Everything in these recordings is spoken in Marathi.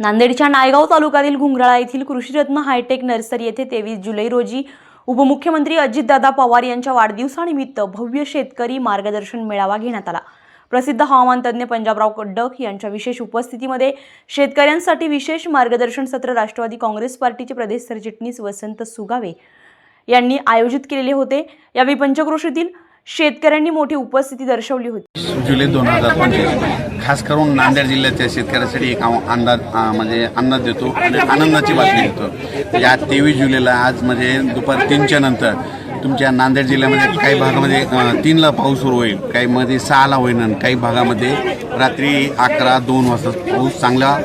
नांदेडच्या नायगाव तालुक्यातील घुंगराळा येथील कृषीरत्न हायटेक नर्सरी येथे तेवीस जुलै रोजी उपमुख्यमंत्री अजितदादा पवार यांच्या वाढदिवसानिमित्त भव्य शेतकरी मार्गदर्शन मेळावा घेण्यात आला. प्रसिद्ध हवामान तज्ज्ञ पंजाबराव कड्डक यांच्या विशेष उपस्थितीमध्ये शेतकऱ्यांसाठी विशेष मार्गदर्शन सत्र राष्ट्रवादी काँग्रेस पार्टीचे प्रदेश सरचिटणीस वसंत सुगावे यांनी आयोजित केलेले होते. यावेळी पंचक्रोशीतील शेतकऱ्यांनी मोठी उपस्थिती दर्शवली होती. जुलै दोन हजार पंचवीस खास करून नांदेड जिल्ह्याच्या शेतकऱ्यासाठी एक अंदाज म्हणजे अंदाज देतो आणि आनंदाची बातमी देतो. या तेवीस जुलैला आज म्हणजे दुपार तीनच्या नंतर तुमच्या नांदेड जिल्ह्यामध्ये काही भागामध्ये तीनला पाऊस सुरू होईल काही मध्ये सहाला होईल काही भागामध्ये रात्री अकरा दोन वाजता पाऊस चांगला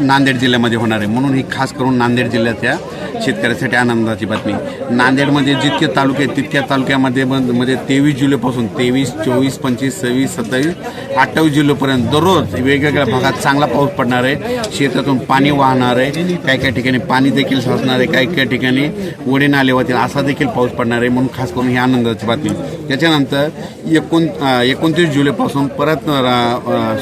नांदेड जिल्ह्यामध्ये होणार आहे. म्हणून ही खास करून नांदेड जिल्ह्याच्या शेतकऱ्यासाठी आनंदाची बातमी. नांदेडमध्ये जितके तालुके आहेत तितक्या तालुक्यामध्ये म्हणजे तेवीस जुलैपासून तेवीस चोवीस पंचवीस सव्वीस सत्तावीस अठ्ठावीस जुलैपर्यंत दररोज वेगवेगळ्या भागात चांगला पाऊस पडणार आहे. शेतातून पाणी वाहणार आहे. काही काही ठिकाणी पाणी देखील साचणार आहे काही काही ठिकाणी ओढे नाले वाहतील असा देखील पाऊस पडणार आहे. म्हणून खास करून ही आनंदाची बातमी. त्याच्यानंतर एकोण एकोणतीस जुलैपासून परत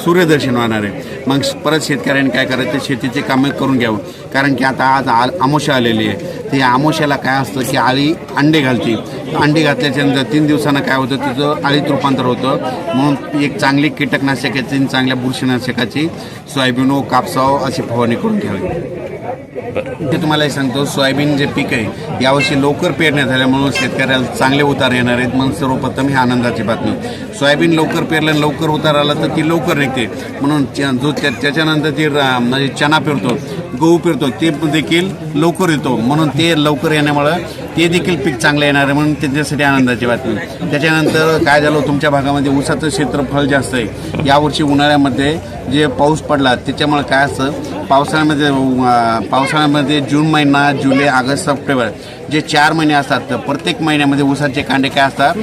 सूर्यदर्शन होणार आहे. मग परत शेतकऱ्यांनी काय करायचं? शेतीचे कामं करून घ्यावं. कारण की आता आज आ आमोशा आलेली आहे. तर या आमोशाला काय असतं की आळी अंडे घालते. अंडे घातल्याच्यानंतर तीन दिवसानं काय होतं तिचं आळीत रूपांतर होतं. म्हणून एक चांगली कीटकनाशकाची आणि चांगल्या बुरशीनाशकाची सोयाबीन कापसाव अशी फवारणी करून घ्यावी. ते तुम्हाला हे सांगतो सोयाबीन जे पीक आहे यावर्षी लवकर पेरण्या झाल्यामुळं शेतकऱ्याला चांगले उतार येणार आहेत म्हणून सर्वप्रथम ही आनंदाची बातमी. सोयाबीन लवकर पेरलं लवकर उतार आला तर ती लवकर निघते. म्हणून जो त्याच्यानंतर ती म्हणजे चना पेरतो गहू पेरतो ते देखील लवकर येतो. म्हणून ते लवकर येण्यामुळं ते देखील पीक चांगलं येणार आहे म्हणून त्याच्यासाठी आनंदाची बातमी. त्याच्यानंतर काय झालं तुमच्या भागामध्ये ऊसाचं क्षेत्रफळ जास्त आहे. यावर्षी उन्हाळ्यामध्ये जे पाऊस पडला त्याच्यामुळे काय असतं पावसाळ्यामध्ये पावसाळ्यामध्ये जून महिना जुलै ऑगस्ट सप्टेंबर जे चार महिने असतात तर प्रत्येक महिन्यामध्ये ऊसाचे कांडे काय असतात?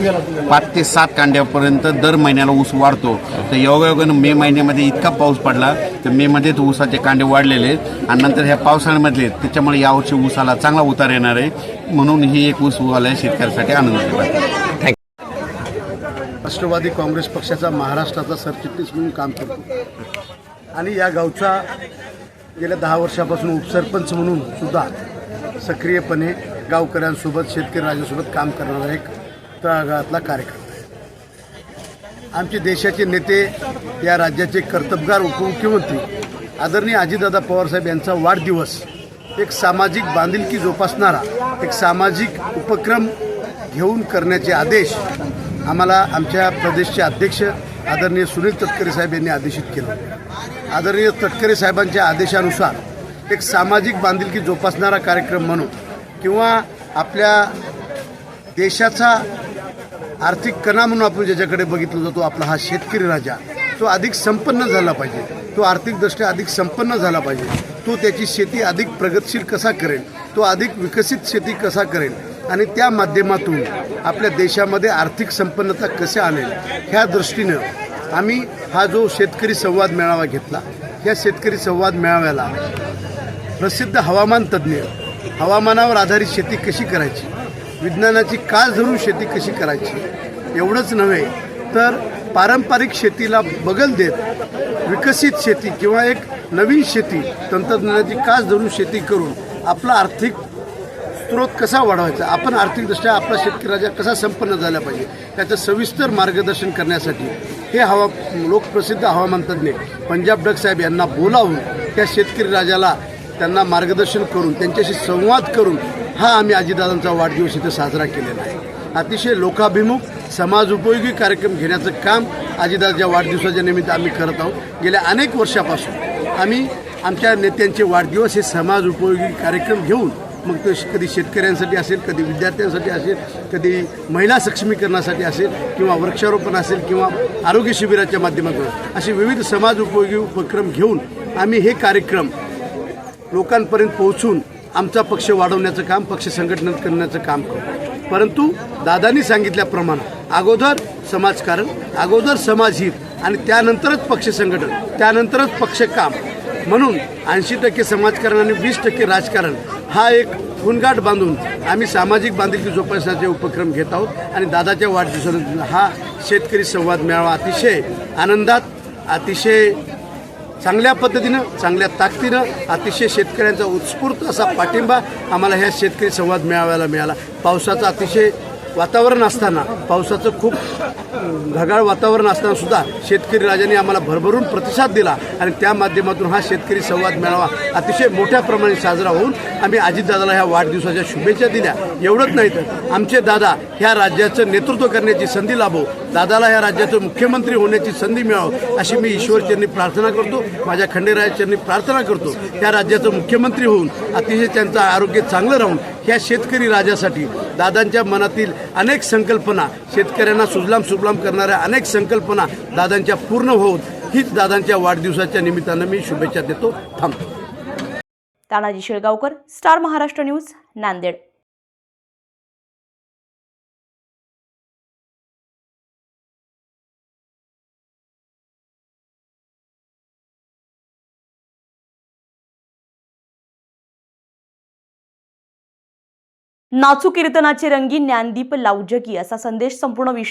पाच ते सात कांड्यापर्यंत दर महिन्याला ऊस वाढतो. तर योगायोगानं मे महिन्यामध्ये इतका पाऊस पडला तर मेमध्येच ऊसाचे कांडे वाढलेले आहेत. आणि नंतर ह्या पावसाळ्यामधले आहेत. त्याच्यामुळे यावर्षी ऊसाला चांगला उतार येणार आहे. म्हणून ही एक ऊस वाल्या शेतकऱ्यासाठी आनंद बातमी राष्ट्रवादी काँग्रेस पक्षाचा महाराष्ट्राचा सरचिटणीस म्हणून काम करतो. आणि या गावचा गेल्या दहा वर्षापासून उपसरपंच म्हणून सुद्धा सक्रियपणे गावकऱ्यांसोबत शेतकरी राजासोबत काम करणारा एक तळागाळातला कार्यकर्ता आहे. आमचे देशाचे नेते या राज्याचे कर्तबगार उपमुख्यमंत्री आदरणीय अजितदादा पवारसाहेब यांचा वाढदिवस एक सामाजिक बांधिलकी जोपासणारा एक सामाजिक उपक्रम घेऊन करण्याचे आदेश आम्हाला आमच्या प्रदेशचे अध्यक्ष आदरणीय सुनील तटकरे साहेब यांनी आदेशित केलं. आदरणीय तटकरे साहेबांच्या आदेशानुसार एक सामाजिक बांधिलकी जोपासणारा कार्यक्रम म्हणून किंवा आपल्या देशाचा आर्थिक कणा म्हणून आपण ज्याच्याकडे बघितलं जातो आपला हा शेतकरी राजा तो अधिक संपन्न झाला पाहिजे. तो आर्थिकदृष्ट्या अधिक संपन्न झाला पाहिजे. तो त्याची शेती अधिक प्रगतशील कसा करेल? तो अधिक विकसित शेती कसा करेल? आणि त्या माध्यमातून आपल्या देशामध्ये आर्थिक संपन्नता कसे आणेल? ह्या दृष्टीनं आम्ही हा जो शेतकरी संवाद मेळावा घेतला या शेतकरी संवाद मेळाव्याला प्रसिद्ध हवामान तज्ज्ञ हवामानावर आधारित शेती कशी करायची विज्ञानाची कास धरून शेती कशी करायची एवढंच नव्हे तर पारंपरिक शेतीला बगल देत विकसित शेती किंवा एक नवीन शेती तंत्रज्ञानाची कास धरून शेती करून आपला आर्थिक स्रोत कसा वाढवायचा? आपण आर्थिकदृष्ट्या आपला शेतकरी राजा कसा संपन्न झाला पाहिजे? त्याचं सविस्तर मार्गदर्शन करण्यासाठी हे हवा लोकप्रसिद्ध हवामान तज्ज्ञ पंजाब डग साहेब यांना बोलावून त्या शेतकरी राजाला त्यांना मार्गदर्शन करून त्यांच्याशी संवाद करून हा आम्ही आजीदादांचा वाढदिवस इथं साजरा केलेला आहे. अतिशय लोकाभिमुख समाज उपयोगी कार्यक्रम घेण्याचं काम आजीदादाच्या वाढदिवसाच्या निमित्त आम्ही करत आहोत. गेल्या अनेक वर्षापासून आम्ही आमच्या नेत्यांचे वाढदिवस हे समाज उपयोगी कार्यक्रम घेऊन मग ते कधी शेतकऱ्यांसाठी असेल कधी विद्यार्थ्यांसाठी असेल कधी महिला सक्षमीकरणासाठी असेल किंवा वृक्षारोपण असेल किंवा आरोग्य शिबिराच्या माध्यमातून असे विविध समाज उपयोगी उपक्रम घेऊन आम्ही हे कार्यक्रम लोकांपर्यंत पोहोचून आमचा पक्ष वाढवण्याचं काम पक्ष संघटन करण्याचं काम करू परंतु दादांनी सांगितल्याप्रमाणे अगोदर समाजकारण अगोदर समाजहित आणि त्यानंतरच पक्ष संघटन त्यानंतरच पक्ष काम. म्हणून ऐंशी टक्के समाजकारण आणि वीस टक्के राजकारण हा एक गुणगाठ बांधून आम्ही सामाजिक बांधिलकी जोपासण्याचे उपक्रम घेत आहोत आणि दादाच्या वाढदिवसानंतर हा शेतकरी संवाद मेळावा अतिशय आनंदात अतिशय चांगल्या पद्धतीनं चांगल्या ताकदीनं अतिशय शेतकऱ्यांचा उत्स्फूर्त असा पाठिंबा आम्हाला ह्या शेतकरी संवाद मेळाव्याला मिळाला. पावसाचा अतिशय वातावरण असताना पावसाचं खूप ढगाळ वातावरण असताना सुद्धा शेतकरी राजांनी आम्हाला भरभरून प्रतिसाद दिला आणि त्या माध्यमातून हा शेतकरी संवाद मेळावा अतिशय मोठ्या प्रमाणे साजरा होऊन आम्ही अजितदादाला ह्या वाढदिवसाच्या शुभेच्छा दिल्या. एवढंच नाही तर आमचे दादा ह्या राज्याचं नेतृत्व करण्याची संधी लाभो दादाला ह्या राज्याचं मुख्यमंत्री होण्याची संधी मिळावं अशी मी ईश्वरचरणी प्रार्थना करतो माझ्या खंडेरायाचरणी प्रार्थना करतो. त्या राज्याचं मुख्यमंत्री होऊन अतिशय त्यांचं आरोग्य चांगलं राहून ह्या शेतकरी राजासाठी दादांच्या मनातील अनेक संकल्पना शेतकऱ्यांना सुजलाम सुफलाम करणाऱ्या अनेक संकल्पना दादांच्या पूर्ण होत हीच दादांच्या वाढदिवसाच्या निमित्तानं मी शुभेच्छा देतो. थांबतो तानाजी शेळगावकर स्टार महाराष्ट्र न्यूज नांदेड. नाचू कीर्तनाचे रंगी ज्ञानदीप लावजकी असा संदेश संपूर्ण विश्व